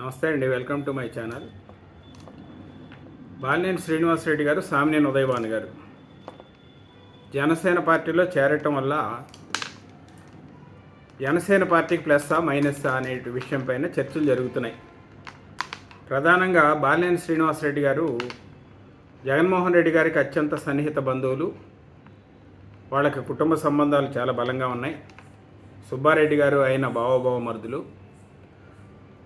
నమస్తే అండి welcome to my channel. Balineni Srinivasa Reddy గారు సామినేని ఉదయభాను గారు. జనసేన పార్టీలో చేరటం వల్ల జనసేన పార్టీకి ప్లస్సా మైనస్సా అనే విషయం పైన చర్చలు జరుగుతున్నాయి. ప్రధానంగా బాలినేని శ్రీనివాసరెడ్డి గారు జగన్మోహన్ రెడ్డి గారికి అత్యంత సన్నిహిత బంధువులు. వాళ్ళకి కుటుంబ సంబంధాలు చాలా బలంగా ఉన్నాయి. సుబ్బారెడ్డి గారు అయిన బావబావ మరుదులు.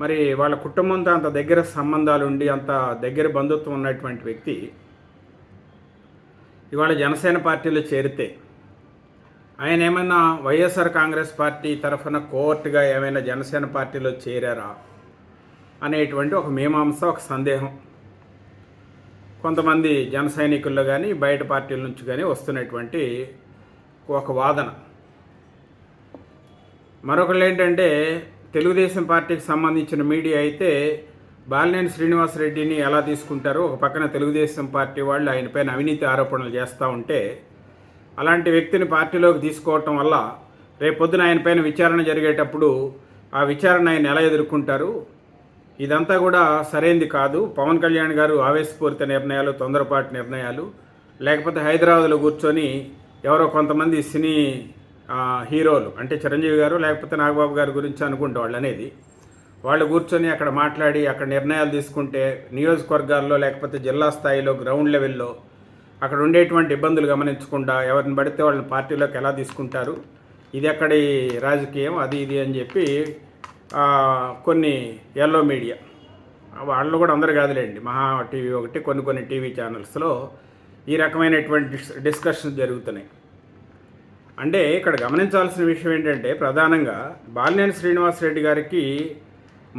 మరి వాళ్ళ కుటుంబంతో అంత దగ్గర సంబంధాలు ఉండి అంత దగ్గర బంధుత్వం ఉన్నటువంటి వ్యక్తి ఇవాళ జనసేన పార్టీలో చేరితే ఆయన ఏమైనా వైఎస్ఆర్ కాంగ్రెస్ పార్టీ తరఫున కోర్టుగా ఏమైనా జనసేన పార్టీలో చేరారా అనేటువంటి ఒక మీమాంస ఒక సందేహం. కొంతమంది జన సైనికుల్లో కానీ బయట పార్టీల నుంచి కానీ వస్తున్నటువంటి ఒక వాదన. మరొకళ్ళు ఏంటంటే తెలుగుదేశం పార్టీకి సంబంధించిన మీడియా అయితే బాలినేని శ్రీనివాసరెడ్డిని ఎలా తీసుకుంటారో ఒక పక్కన తెలుగుదేశం పార్టీ వాళ్ళు ఆయన పైన అవినీతి ఆరోపణలు చేస్తూ ఉంటే అలాంటి వ్యక్తిని పార్టీలోకి తీసుకోవటం వల్ల రేపొద్దున ఆయన పైన విచారణ జరిగేటప్పుడు ఆ విచారణ ఆయన ఎలా ఎదుర్కొంటారు? ఇదంతా కూడా సరైంది కాదు. పవన్ కళ్యాణ్ గారు ఆవేశపూరిత నిర్ణయాలు తొందరపాటు నిర్ణయాలు లేకపోతే హైదరాబాద్లో కూర్చొని ఎవరో కొంతమంది సినీ హీరోలు అంటే చిరంజీవి గారు లేకపోతే నాగబాబు గారి గురించి అనుకుంటే వాళ్ళు అనేది వాళ్ళు కూర్చొని అక్కడ మాట్లాడి అక్కడ నిర్ణయాలు తీసుకుంటే నియోజకవర్గాల్లో లేకపోతే జిల్లా స్థాయిలో గ్రౌండ్ లెవెల్లో అక్కడ ఉండేటువంటి ఇబ్బందులు గమనించకుండా ఎవరిని పడితే వాళ్ళని పార్టీలోకి ఎలా తీసుకుంటారు ఇది ఎక్కడి రాజకీయం అది ఇది అని చెప్పి కొన్ని ఎల్లో మీడియా వాళ్ళు కూడా అందరు కాదులేండి మహా టీవీ ఒకటి కొన్ని కొన్ని టీవీ ఛానల్స్లో ఈ రకమైనటువంటి డిస్కషన్ డిస్కషన్స్ జరుగుతున్నాయి. అంటే ఇక్కడ గమనించాల్సిన విషయం ఏంటంటే ప్రధానంగా బాలినేని శ్రీనివాసరెడ్డి గారికి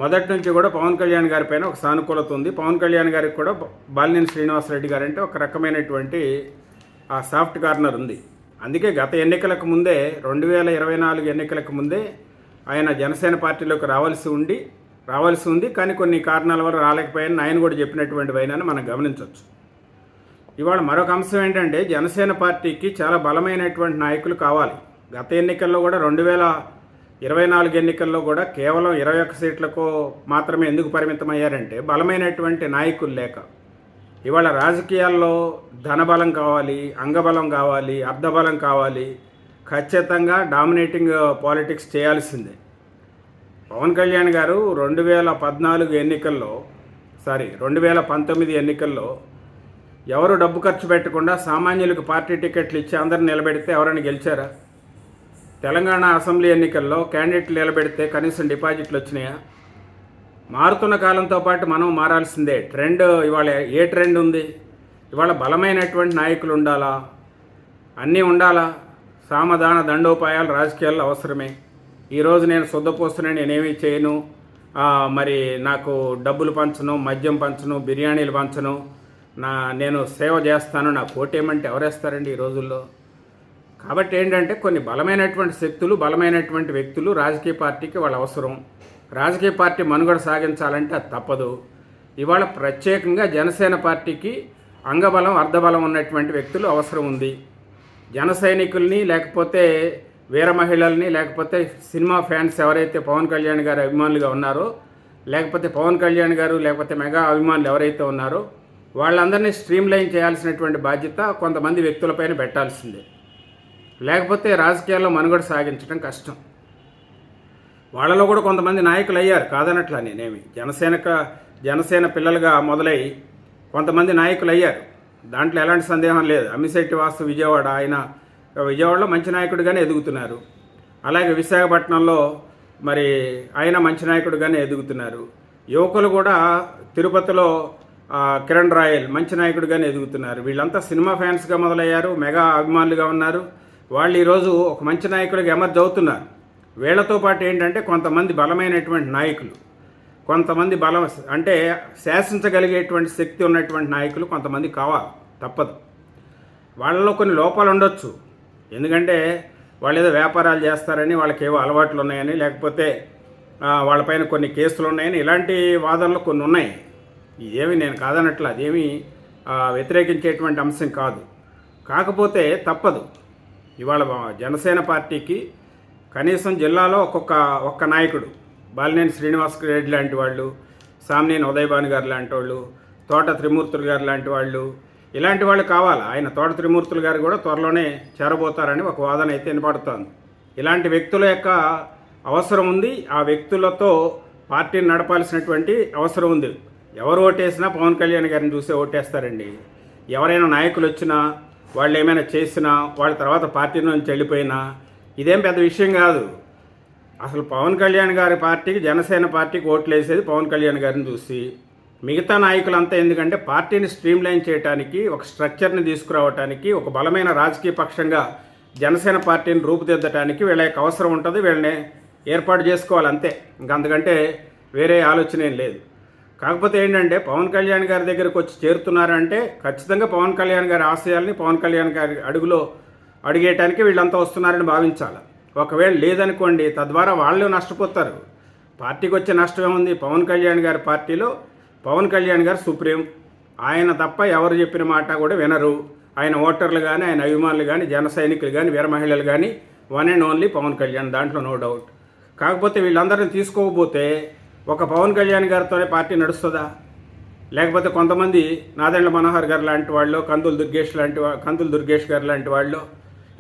మొదటి నుంచి కూడా పవన్ కళ్యాణ్ గారి పైన ఒక సానుకూలత ఉంది. పవన్ కళ్యాణ్ గారికి కూడా బాలినేని శ్రీనివాసరెడ్డి గారు అంటే ఒక రకమైనటువంటి ఆ సాఫ్ట్ కార్నర్ ఉంది. అందుకే గత ఎన్నికలకు ముందే రెండు వేల ఇరవై నాలుగు ఎన్నికలకు ముందే ఆయన జనసేన పార్టీలోకి రావాల్సి ఉండి రావాల్సి ఉంది. కానీ కొన్ని కారణాల వల్ల రాలేకపోయాయని ఆయన కూడా చెప్పినటువంటి వైనాన్ని మనం గమనించవచ్చు. ఇవాళ మరొక అంశం ఏంటంటే జనసేన పార్టీకి చాలా బలమైనటువంటి నాయకులు కావాలి. గత ఎన్నికల్లో కూడా రెండు వేల ఇరవై నాలుగు ఎన్నికల్లో కూడా కేవలం ఇరవై ఒక్క సీట్లకు మాత్రమే ఎందుకు పరిమితమయ్యారంటే బలమైనటువంటి నాయకులు లేక. ఇవాళ రాజకీయాల్లో ధనబలం కావాలి అంగబలం కావాలి అర్ధబలం కావాలి ఖచ్చితంగా డామినేటింగ్ పాలిటిక్స్ చేయాల్సిందే. పవన్ కళ్యాణ్ గారు రెండు వేల పద్నాలుగు ఎన్నికల్లో సారీ రెండు వేల పంతొమ్మిది ఎన్నికల్లో ఎవరు డబ్బు ఖర్చు పెట్టకుండా సామాన్యులకు పార్టీ టికెట్లు ఇచ్చి అందరిని నిలబెడితే ఎవరైనా గెలిచారా? తెలంగాణ అసెంబ్లీ ఎన్నికల్లో క్యాండిడేట్లు నిలబెడితే కనీసం డిపాజిట్లు వచ్చినాయా? మారుతున్న కాలంతో పాటు మనం మారాల్సిందే. ట్రెండ్ ఇవాళ ఏ ట్రెండ్ ఉంది? ఇవాళ బలమైనటువంటి నాయకులు ఉండాలా? అన్నీ ఉండాలా? సామధాన దండోపాయాలు రాజకీయాల్లో అవసరమే. ఈరోజు నేను శుద్ధపోస్తున్నా నేనేమీ చేయను. మరి నాకు డబ్బులు పంచను మద్యం పంచను బిర్యానీలు పంచను. నా నేను సేవ చేస్తాను నా కోటేమంటే ఎవరేస్తారండి ఈ రోజుల్లో? కాబట్టి ఏంటంటే కొన్ని బలమైనటువంటి శక్తులు బలమైనటువంటి వ్యక్తులు రాజకీయ పార్టీకి వాళ్ళ అవసరం. రాజకీయ పార్టీ మనుగడ సాగించాలంటే అది తప్పదు. ఇవాళ ప్రత్యేకంగా జనసేన పార్టీకి అంగబలం అర్ధబలం ఉన్నటువంటి వ్యక్తులు అవసరం ఉంది. జన సైనికుల్ని లేకపోతే వీర మహిళల్ని లేకపోతే సినిమా ఫ్యాన్స్ ఎవరైతే పవన్ కళ్యాణ్ గారు అభిమానులుగా ఉన్నారో లేకపోతే పవన్ కళ్యాణ్ గారు లేకపోతే మెగా అభిమానులు ఎవరైతే ఉన్నారో వాళ్ళందరినీ స్ట్రీమ్ లైన్ చేయాల్సినటువంటి బాధ్యత కొంతమంది వ్యక్తులపైన పెట్టాల్సిందే. లేకపోతే రాజకీయాల్లో మనుగడ సాగించడం కష్టం. వాళ్ళలో కూడా కొంతమంది నాయకులు అయ్యారు కాదనట్లా నేనేమి. జనసేనక జనసేన పిల్లలుగా మొదలై కొంతమంది నాయకులు అయ్యారు. దాంట్లో ఎలాంటి సందేహం లేదు. అమ్మిశెట్టి వాసు విజయవాడ ఆయన విజయవాడలో మంచి నాయకుడిగానే ఎదుగుతున్నారు. అలాగే విశాఖపట్నంలో మరి ఆయన మంచి నాయకుడిగానే ఎదుగుతున్నారు. యువకులు కూడా తిరుపతిలో కిరణ్ రాయల్ మంచి నాయకుడిగానే ఎదుగుతున్నారు. వీళ్ళంతా సినిమా ఫ్యాన్స్గా మొదలయ్యారు మెగా అభిమానులుగా ఉన్నారు. వాళ్ళు ఈరోజు ఒక మంచి నాయకుడిగా ఎమర్జ్ అవుతున్నారు. వీళ్ళతో పాటు ఏంటంటే కొంతమంది బలమైనటువంటి నాయకులు కొంతమంది బలం అంటే శాసించగలిగేటువంటి శక్తి ఉన్నటువంటి నాయకులు కొంతమంది కావాలి తప్పదు. వాళ్ళలో కొన్ని లోపాలు ఉండొచ్చు. ఎందుకంటే వాళ్ళు ఏదో వ్యాపారాలు చేస్తారని వాళ్ళకి ఏవో అలవాట్లు ఉన్నాయని లేకపోతే వాళ్ళపైన కొన్ని కేసులు ఉన్నాయని ఇలాంటి వాదనలు కొన్ని ఉన్నాయి. ఇదేమి నేను కాదనట్లు అదేమి వ్యతిరేకించేటువంటి అంశం కాదు. కాకపోతే తప్పదు. ఇవాళ జనసేన పార్టీకి కనీసం జిల్లాలో ఒక్కొక్క ఒక్క నాయకుడు బాలినేని శ్రీనివాస్ రెడ్డి లాంటి వాళ్ళు సామ్నేని ఉదయభాను గారు లాంటి వాళ్ళు తోట త్రిమూర్తులు గారు లాంటి వాళ్ళు ఇలాంటి వాళ్ళు కావాలి. ఆయన తోట త్రిమూర్తులు గారు కూడా త్వరలోనే చేరబోతారని ఒక వాదన అయితే వినపడుతోంది. ఇలాంటి వ్యక్తుల యొక్క అవసరం ఉంది. ఆ వ్యక్తులతో పార్టీని నడపాల్సినటువంటి అవసరం ఉంది. ఎవరు ఓటేసినా పవన్ కళ్యాణ్ గారిని చూసే ఓటేస్తారండి. ఎవరైనా నాయకులు వచ్చినా వాళ్ళు ఏమైనా చేసినా వాళ్ళ తర్వాత పార్టీ నుంచి వెళ్ళిపోయినా ఇదేం పెద్ద విషయం కాదు. అసలు పవన్ కళ్యాణ్ గారి పార్టీకి జనసేన పార్టీకి ఓట్లు వేసేది పవన్ కళ్యాణ్ గారిని చూసి. మిగతా నాయకులంతా ఎందుకంటే పార్టీని స్ట్రీమ్లైన్ చేయడానికి ఒక స్ట్రక్చర్ని తీసుకురావడానికి ఒక బలమైన రాజకీయ పక్షంగా జనసేన పార్టీని రూపుదిద్దడానికి వీళ్ళ యొక్క అవసరం ఉంటుంది. వీళ్ళని ఏర్పాటు చేసుకోవాలి అంతే. ఇంకా అంతకంటే వేరే ఆలోచన ఏం లేదు. కాకపోతే ఏంటంటే పవన్ కళ్యాణ్ గారి దగ్గరకు వచ్చి చేరుతున్నారంటే ఖచ్చితంగా పవన్ కళ్యాణ్ గారి ఆశయాల్ని పవన్ కళ్యాణ్ గారి అడుగులో అడిగేయటానికి వీళ్ళంతా వస్తున్నారని భావించాలి. ఒకవేళ లేదనుకోండి తద్వారా వాళ్ళు నష్టపోతారు. పార్టీకి వచ్చే నష్టం ఏముంది? పవన్ కళ్యాణ్ గారి పార్టీలో పవన్ కళ్యాణ్ గారు సుప్రీం. ఆయన తప్ప ఎవరు చెప్పిన మాట కూడా వినరు. ఆయన ఓటర్లు కానీ ఆయన అభిమానులు కానీ జన సైనికులు కానీ వీర మహిళలు కానీ one and only Pawan Kalyan దాంట్లో నో డౌట్. కాకపోతే వీళ్ళందరిని తీసుకోకపోతే ఒక పవన్ కళ్యాణ్ గారితోనే పార్టీ నడుస్తుందా? లేకపోతే కొంతమంది నాదెండ్ల మనోహర్ గారు లాంటి వాళ్ళు కందులు దుర్గేష్ లాంటి కందులు దుర్గేష్ గారు లాంటి వాళ్ళు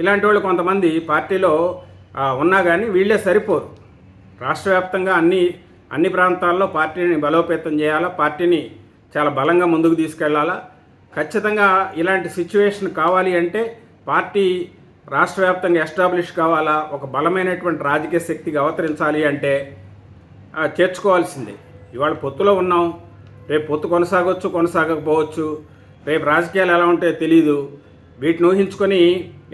ఇలాంటి వాళ్ళు కొంతమంది పార్టీలో ఉన్నా కానీ వీళ్ళే సరిపోరు. రాష్ట్ర వ్యాప్తంగా అన్ని అన్ని ప్రాంతాల్లో పార్టీని బలోపేతం చేయాలా పార్టీని చాలా బలంగా ముందుకు తీసుకెళ్ళాలా? ఖచ్చితంగా ఇలాంటి సిచ్యువేషన్ కావాలి అంటే పార్టీ రాష్ట్ర వ్యాప్తంగా ఎస్టాబ్లిష్ కావాలా? ఒక బలమైనటువంటి రాజకీయ శక్తిగా అవతరించాలి అంటే చేర్చుకోవాల్సిందే. ఇవాళ పొత్తులో ఉన్నాం. రేపు పొత్తు కొనసాగవచ్చు కొనసాగకపోవచ్చు. రేపు రాజకీయాలు ఎలా ఉంటాయో తెలియదు వీటిని ఊహించుకొని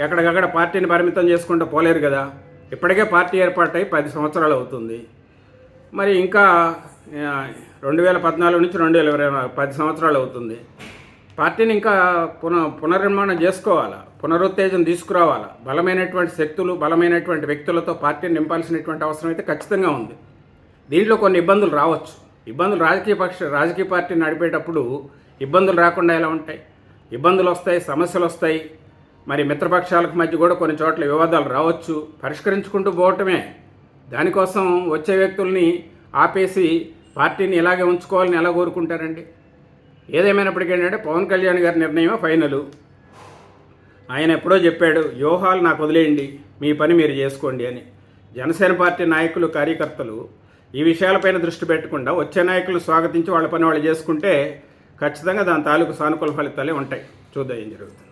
ఎక్కడికక్కడ పార్టీని పరిమితం చేసుకుంటూ పోలేరు కదా. ఇప్పటికే పార్టీ ఏర్పాటై పది సంవత్సరాలు అవుతుంది. మరి ఇంకా రెండు వేల పద్నాలుగు నుంచి రెండు వేల ఇరవై పది సంవత్సరాలు అవుతుంది. పార్టీని ఇంకా పున పునర్నిర్మాణం చేసుకోవాలా? పునరుత్తేజం తీసుకురావాలా? బలమైనటువంటి శక్తులు బలమైనటువంటి వ్యక్తులతో పార్టీని నింపాల్సినటువంటి అవసరం అయితే ఖచ్చితంగా ఉంది. దీంట్లో కొన్ని ఇబ్బందులు రావచ్చు. ఇబ్బందులు రాజకీయ పక్ష రాజకీయ పార్టీ నడిపేటప్పుడు ఇబ్బందులు రాకుండా ఎలా ఉంటాయి? ఇబ్బందులు వస్తాయి సమస్యలు వస్తాయి. మరి మిత్రపక్షాలకు మధ్య కూడా కొన్ని చోట్ల వివాదాలు రావచ్చు. పరిష్కరించుకుంటూ పోవటమే. దానికోసం వచ్చే వ్యక్తుల్ని ఆపేసి పార్టీని ఇలాగే ఉంచుకోవాలని ఎలా కోరుకుంటారండి? ఏదేమైనప్పటికీ ఏంటంటే పవన్ కళ్యాణ్ గారి నిర్ణయం ఫైనలు. ఆయన ఎప్పుడో చెప్పాడు వ్యూహాలు నాకు వదిలేయండి మీ పని మీరు చేసుకోండి అని. జనసేన పార్టీ నాయకులు కార్యకర్తలు ఈ విషయాలపైన దృష్టి పెట్టకుండా వచ్చే నాయకులు స్వాగతించి వాళ్ళ పని వాళ్ళు చేసుకుంటే ఖచ్చితంగా దాని తాలూకు సానుకూల ఫలితాలే ఉంటాయి. చూద్దాం ఏం జరుగుతుంది.